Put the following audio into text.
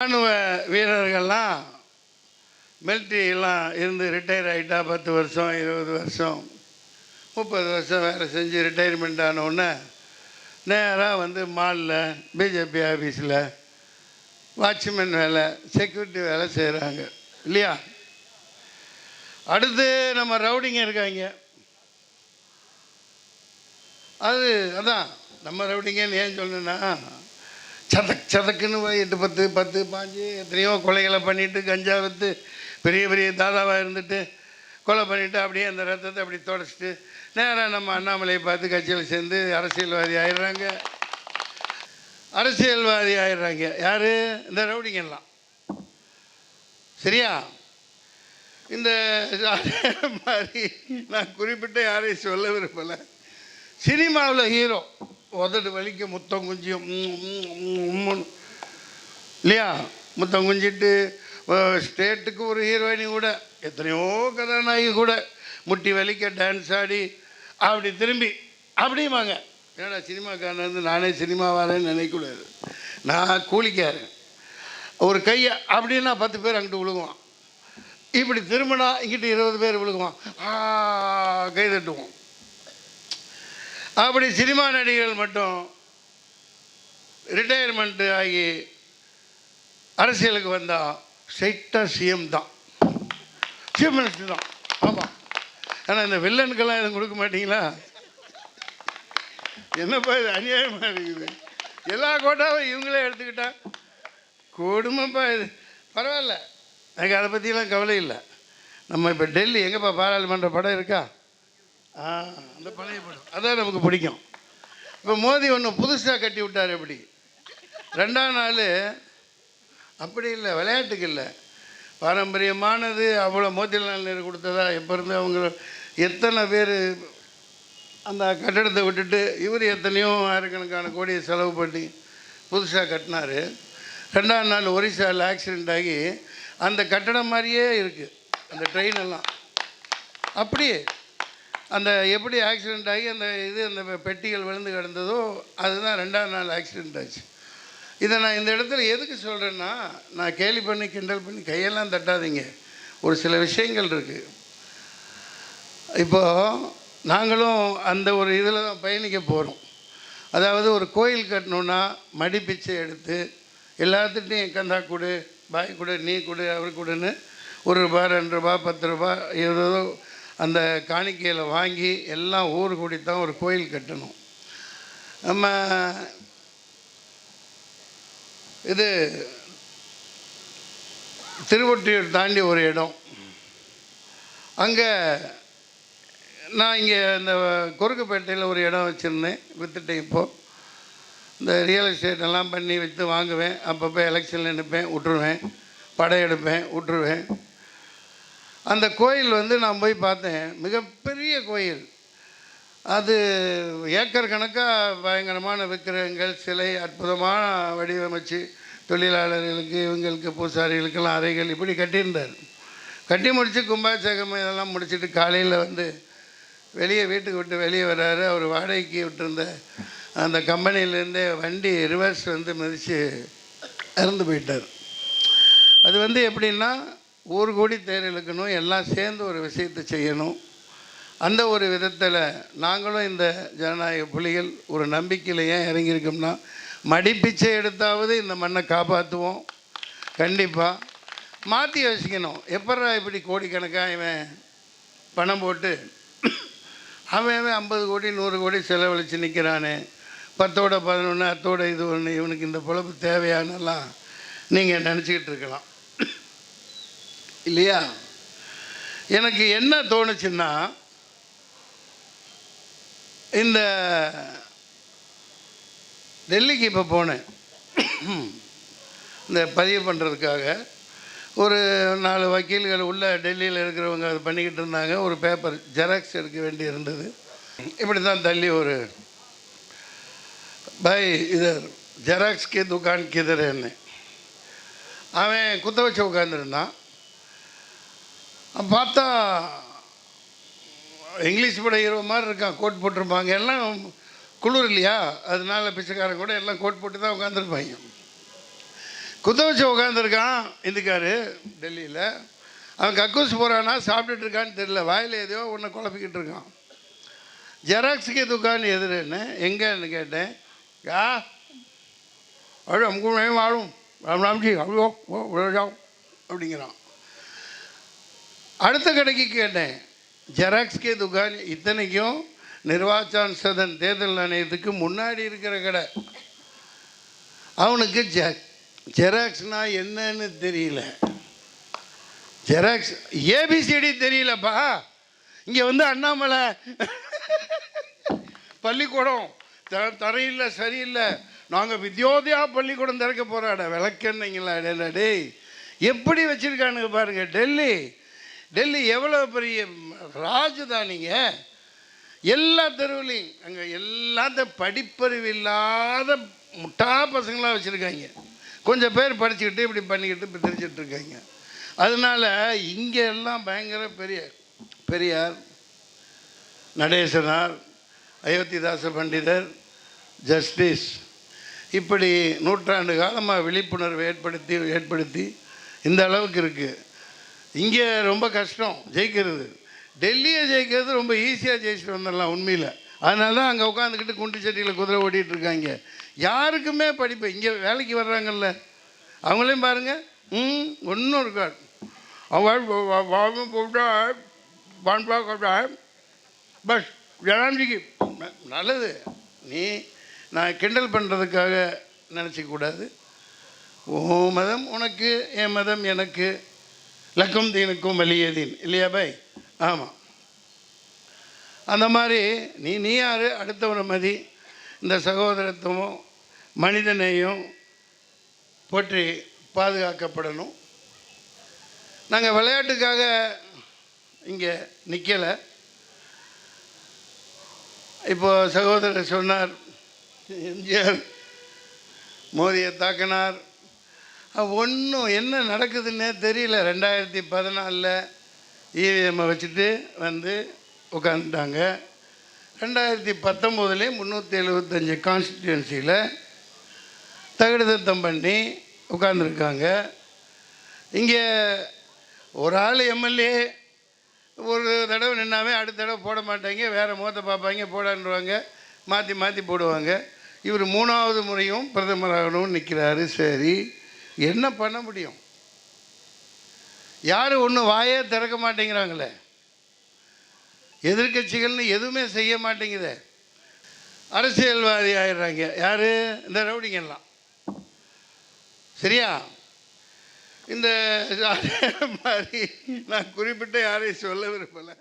இராணுவ வீரர்கள்லாம் மிலிட்ரியெல்லாம் இருந்து ரிட்டையர் ஆகிட்டா பத்து வருஷம் இருபது வருஷம் முப்பது வருஷம் வேலை செஞ்சு ரிட்டையர்மெண்ட் ஆனவுடனே நேராக வந்து மாலில் பிஜேபி ஆஃபீஸில் வாட்ச்மேன் வேலை செக்யூரிட்டி வேலை செய்கிறாங்க இல்லையா? அடுத்து நம்ம ரவுடிங்க இருக்காங்க. அது அதான் நம்ம ரவுடிங்கன்னு ஏன் சொல்லணுன்னா சதக் சதக்குன்னு போய் எட்டு பத்து பத்து பாஞ்சு எத்தனையோ கொலைகளை பண்ணிவிட்டு கஞ்சா விற்று பெரிய பெரிய தாதாவாக இருந்துட்டு கொலை பண்ணிவிட்டு அப்படியே அந்த ரத்தத்தை அப்படி தொடச்சிட்டு நேராக நம்ம அண்ணாமலையை பார்த்து கட்சியில் சேர்ந்து அரசியல்வாதி ஆயிடுறாங்க. அரசியல்வாதி ஆயிடுறாங்க. யார்? இந்த ரவுடிங்கெல்லாம். சரியா? இந்த மாதிரி நான் குறிப்பிட்ட யாரையும் சொல்ல விரும்பலை. சினிமாவில் ஹீரோ உதடு வலிக்க முத்தம் குஞ்சியும் உம், உம், உம்முன்னு. இல்லையா? முத்தம் குஞ்சிட்டு ஸ்டேட்டுக்கு ஒரு ஹீரோயினி கூட எத்தனையோ கதாநாயகி கூட முட்டி வலிக்க டான்ஸ் ஆடி அப்படி திரும்பி அப்படியுமாங்க. ஏன்னா சினிமாக்காரன் வந்து நானே சினிமா வரேன்னு நினைக்கக்கூடாது. நான் கூலிக்காரன். ஒரு கையை அப்படின்னா பத்து பேர் அங்கிட்டு விழுகுவான். இப்படி திரும்பினா இங்கிட்டு இருபது பேர் விழுகுவான். கை தட்டுவோம். அப்படி சினிமா நடிகர்கள் மட்டும் ரிட்டையர்மெண்ட்டு ஆகி அரசியலுக்கு வந்தால் ஸ்ட்ரைட்டாக சிஎம் தான். சீஃப் மினிஸ்டர் தான். ஆமாம் ஆனால் இந்த வில்லனுக்கெல்லாம் எதுவும் கொடுக்க மாட்டிங்களா? என்னப்பா இது அநியாயமாக இருக்குது? எல்லா கோட்டாவும் இவங்களே எடுத்துக்கிட்டா? கொடுமைப்பா இது. பரவாயில்ல. எனக்கு அதை பற்றிலாம் கவலை இல்லை. நம்ம இப்போ டெல்லி எங்கேப்பா பாராளுமன்ற படம் இருக்கா? அந்த பழைய படம். அதான் நமக்கு பிடிக்கும். இப்போ மோதி ஒன்று புதுசாக கட்டி விட்டார் எப்படி? ரெண்டாம் நாள் அப்படி இல்லை விளையாட்டுக்கு இல்லை. பாரம்பரியமானது அவ்வளோ மோதிலால் நேரு கொடுத்ததா? எப்போ இருந்து அவங்க எத்தனை பேர் அந்த கட்டடத்தை விட்டுட்டு இவர் எத்தனையோ ஆயிரக்கணக்கான கோடியை செலவு பண்ணி புதுசாக கட்டினார். ரெண்டாம் நாள் ஒரிசாவில் ஆக்சிடெண்ட் ஆகி அந்த கட்டடம் மாதிரியே இருக்குது அந்த ட்ரெயின் எல்லாம். அப்படியே அந்த எப்படி ஆக்சிடெண்ட் ஆகி அந்த இது அந்த பெட்டிகள் விழுந்து கிடந்ததோ அதுதான் ரெண்டாம் நாள் ஆக்சிடெண்ட் ஆச்சு. இதை நான் இந்த இடத்துல எதுக்கு சொல்கிறேன்னா நான் கேலி பண்ணி கிண்டல் பண்ணி கையெல்லாம் தட்டாதீங்க. ஒரு சில விஷயங்கள் இருக்குது இப்போது நாங்களும் அந்த ஒரு இதில் தான் பயணிக்க போகிறோம் அதாவது ஒரு கோயில் கட்டணுன்னா மடிப்பிச்சை எடுத்து எல்லாத்துட்டையும் கந்தா கொடு பாய் கொடு நீ கொடு அவர் கொடுன்னு ஒரு ரூபா ரெண்டு ரூபா பத்து ரூபா ஏதோ அந்த காணிக்கையில் வாங்கி எல்லாம் ஊர் கூடி தான் ஒரு கோயில் கட்டணும். நம்ம இது திருவொற்றியூர் தாண்டி ஒரு இடம். அங்கே நான் இங்கே இந்த குறுக்குப்பேட்டையில் ஒரு இடம் வச்சுருந்தேன் விற்றுட்டேன் இப்போது இந்த ரியல் எஸ்டேட் எல்லாம் பண்ணி விற்று வாங்குவேன். அப்பப்போ எலெக்ஷனில் நிற்பேன் விட்ருவேன் படையெடுப்பேன் விட்ருவேன் அந்த கோயில் வந்து நான் போய் பார்த்தேன். மிகப்பெரிய கோயில். அது ஏக்கர் கணக்காக பயங்கரமான விக்கிரகங்கள் சிலை அற்புதமான வடிவமைச்சு தொழிலாளர்களுக்கு இவங்களுக்கு பூசாரிகளுக்கெல்லாம் அறைகள் இப்படி கட்டியிருந்தார். கட்டி முடித்து கும்பாபிஷேகம் இதெல்லாம் முடிச்சுட்டு காலையில் வந்து வெளியே வீட்டுக்கு விட்டு வெளியே வர்றாரு. அவர் வாடகைக்கு விட்டுருந்த அந்த கம்பெனிலேருந்தே வண்டி ரிவர்ஸ் வந்து மிதித்து இறந்து போயிட்டார். அது வந்து எப்படின்னா ஊர் கூடி தேர் இழுக்கணும் எல்லாம் சேர்ந்து ஒரு விஷயத்தை செய்யணும். அந்த ஒரு விதத்தில் நாங்களும் இந்த ஜனநாயக புலிகள் ஒரு நம்பிக்கையில் ஏன் இறங்கியிருக்கோம்னா மடிப்பிச்சை எடுத்தாவது இந்த மண்ணை காப்பாற்றுவோம் கண்டிப்பாக மாற்றி யோசிக்கணும் எப்பட்றா இப்படி கோடிக்கணக்காக இவன் பணம் போட்டு அவன் அவன் ஐம்பது கோடி நூறு கோடி செலவழித்து நிற்கிறானே பத்தோட பதினொன்று அத்தோட இது ஒன்று இவனுக்கு இந்த பொழப்பு தேவையானலாம் நீங்கள் நினச்சிக்கிட்டு இருக்கலாம். இல்லையா? எனக்கு என்ன தோணுச்சுன்னா இந்த டெல்லிக்கு இப்போ போனேன். இந்த பதிவு பண்ணுறதுக்காக ஒரு நாலு வக்கீல்கள் உள்ள டெல்லியில் இருக்கிறவங்க அது பண்ணிக்கிட்டு இருந்தாங்க. ஒரு பேப்பர் ஜெராக்ஸ் எடுக்க வேண்டி இருந்தது. இப்படி தான் தள்ளி ஒரு பாய் இதர் ஜெராக்ஸ் கே துக்கான் என்ன அவன் குத்த வச்சு உட்காந்துருந்தான் பார்த்தா இங்கிலீஷ் பட ஹீரோ மாதிரி இருக்கான் கோட் போட்டிருப்பாங்க. எல்லாம் குளிர் இல்லையா? அதனால பிச்சைக்காரன் கூட எல்லாம் கோட் போட்டு தான் உட்காந்துருப்பாங்க குத்த வச்சு உட்காந்துருக்கான் இந்துக்காரு டெல்லியில். அவன் கக்கூஸ் போகிறானா சாப்பிட்டுட்டு இருக்கான்னு தெரியல. வாயில் எதையோ ஒன்று குழப்பிக்கிட்டு இருக்கான். ஜெராக்ஸுக்கு துக்கான் எதிரேன்னு எங்கேன்னு கேட்டேன். யா அழு அமுக்கு வாழும். ராம் ராம்ஜி அவ்வளோ ஓ அப்படிங்கிறான். அடுத்த கடைக்கு கேட்டேன். ஜெராக்ஸ்கே துக்கான் இத்தனைக்கும் நிர்வாச்சான் சதன் தேர்தல் ஆணையத்துக்கு முன்னாடி இருக்கிற கடை. அவனுக்கு ஜெ ஜெராக்ஸ்னா என்னன்னு தெரியல. ஜெராக்ஸ் ஏபிசிடி தெரியலப்பா. இங்கே வந்து அண்ணாமலை. பள்ளிக்கூடம். த தரையில்லை சரியில்லை. நாங்கள் வித்யோதயா பள்ளிக்கூடம் திறக்க போகிறாட விளக்கன்னீங்களா டேய், டேய் எப்படி வச்சுருக்கானுங்க பாருங்க டெல்லி. டெல்லி எவ்வளோ பெரிய ராஜதானிங்க எல்லா தெருவுலையும் அங்கே எல்லாத்த படிப்பறிவு இல்லாத முட்டா பசங்களாக வச்சுருக்காங்க. கொஞ்சம் பேர் படிச்சுக்கிட்டு இப்படி பண்ணிக்கிட்டு இப்போ தெரிஞ்சிட்டு இருக்காங்க. அதனால் இங்கே எல்லாம் பயங்கர பெரிய பெரியார் நடேசனார் அயோத்திதாச பண்டிதர் ஜஸ்டிஸ். இப்படி நூற்றாண்டு காலமாக விழிப்புணர்வு ஏற்படுத்தி ஏற்படுத்தி இந்த அளவுக்கு இருக்குது இங்கே ரொம்ப கஷ்டம் ஜெயிக்கிறது. டெல்லியை ஜெயிக்கிறது ரொம்ப ஈஸியாக ஜெயிச்சுட்டு வந்துடலாம் உண்மையில். அதனால தான் அங்கே உட்காந்துக்கிட்டு குண்டு செட்டியில் குதிரை ஓட்டிகிட்டு இருக்காங்க. யாருக்குமே படிப்பு இங்கே வேலைக்கு வர்றாங்கல்ல. அவங்களையும் பாருங்கள் ம் ஒன்றும் இருக்காது. அவங்க கூப்பிட்டா பான்பா கொட்டா பஸ் ஜனாஞ்சிக்கு நல்லது. நீ நான் கிண்டல் பண்ணுறதுக்காக நினச்சிக்கூடாது ஓ மதம் உனக்கு என் மதம் எனக்கு. லக்கும் தீனுக்கும் வலியதீன் இல்லையா பை ஆமாம் அந்த மாதிரி நீ நீ யார்? அடுத்தவரை மதி இந்த சகோதரத்துவம் மனிதனையும் போற்றி பாதுகாக்கப்படணும். நாங்கள் விளையாட்டுக்காக இங்கே நிற்கலை இப்போ சகோதரர் சொன்னார் எம்ஜிஆர் மோதியை தாக்கினார். ஒன்றும் என்ன நடக்குதுன்னே தெரியல. ரெண்டாயிரத்தி பதினாலில் இவிஎம்மை வச்சுட்டு வந்து உட்காந்துட்டாங்க ரெண்டாயிரத்தி பத்தொம்போதுலேயே முந்நூற்றி எழுபத்தஞ்சி கான்ஸ்டிடியூன்சியில் தகுடு திருத்தம் பண்ணி உட்காந்துருக்காங்க இங்கே ஒரு ஆள் எம்எல்ஏ ஒரு தடவை நின்னாவே அடுத்த தடவை போட மாட்டாங்க. வேறு முகத்தை பார்ப்பாங்க போடான்றுவாங்க. மாற்றி மாற்றி போடுவாங்க. இவர் மூணாவது முறையும் பிரதமராகணும்னு நிற்கிறாரு சரி. என்ன பண்ண முடியும்? யாரும் ஒன்றும் வாயே திறக்க மாட்டேங்கிறாங்களே? எதிர்க்கட்சிகள்னு எதுவுமே செய்ய மாட்டேங்குதே. அரசியல்வாதி ஆயிடுறாங்க. யார்? இந்த ரவுடிங்கெல்லாம். சரியா? இந்த மாதிரி நான் குறிப்பிட்ட யாரையும் சொல்ல விரும்பலை.